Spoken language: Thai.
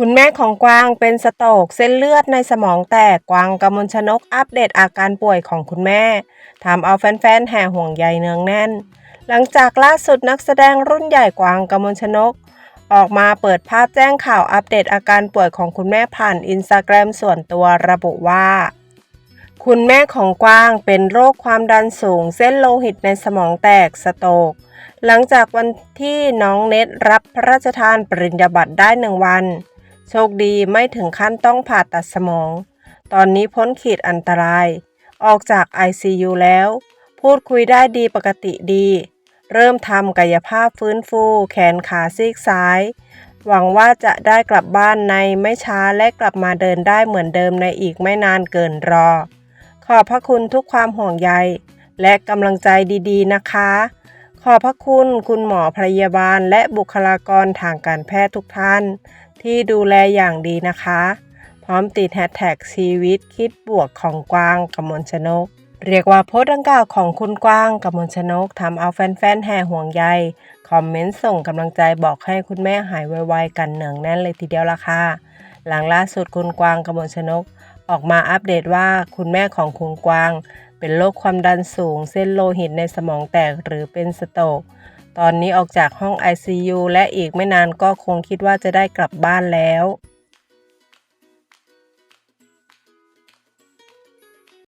คุณแม่ของกวางเป็นสโตกเส้นเลือดในสมองแตกกวางกมลชนกอัปเดตอาการป่วยของคุณแม่ทำเอาแฟนๆแห่ห่วงใยเนืองแน่น หลังจากล่าสุดนักแสดงรุ่นใหญ่กวางกมลชนก ออกมาเปิดภาพแจ้งข่าวอัปเดตอาการป่วยของคุณแม่ผ่านอินสตาแกรมส่วนตัวระบุว่า คุณแม่ของกวางเป็นโรคความดันสูง เส้นโลหิตในสมองแตกสโตกหลังจากวันที่น้องเน็ตรับพระราชทานปริญญาบัตรได้หนึ่งวัน โชคดีไม่ถึงขั้นต้องผ่าตัดสมอง ตอนนี้พ้นขีดอันตราย ออกจาก ICU แล้ว พูดคุยได้ดีปกติดี เริ่มทำกายภาพฟื้นฟู แขนขาซีกซ้าย หวังว่าจะได้กลับบ้านในไม่ช้าและกลับมาเดินได้เหมือนเดิมในอีกไม่นานเกินรอ ขอบพระคุณทุกความห่วงใย และกำลังใจดีๆนะคะ ขอบพระคุณคุณหมอพยาบาลและบุคลากรทางการแพทย์ทุกท่าน ที่ดูแลอย่างดีนะคะ พร้อมติดแฮชแท็กชีวิตคิดบวกของกวางกมลชนก เรียกว่าโพสต์ดังกล่าวของคุณกวางกมลชนกทำเอาแฟนๆแห่ห่วงใยคอมเมนต์ส่งกำลังใจบอกให้คุณแม่หายไวๆกันเหนืองแน่นเลยทีเดียวละค่ะหลังล่าสุดคุณกวางกมลชนก ออกมาอัปเดตว่าคุณแม่ของคุณกวาง เป็นโรคความดันสูง เส้นโลหิตในสมองแตกหรือเป็นสโตกตอนนี้ออกจากห้อง ICU และอีกไม่นานก็คงคิดว่าจะได้กลับบ้านแล้ว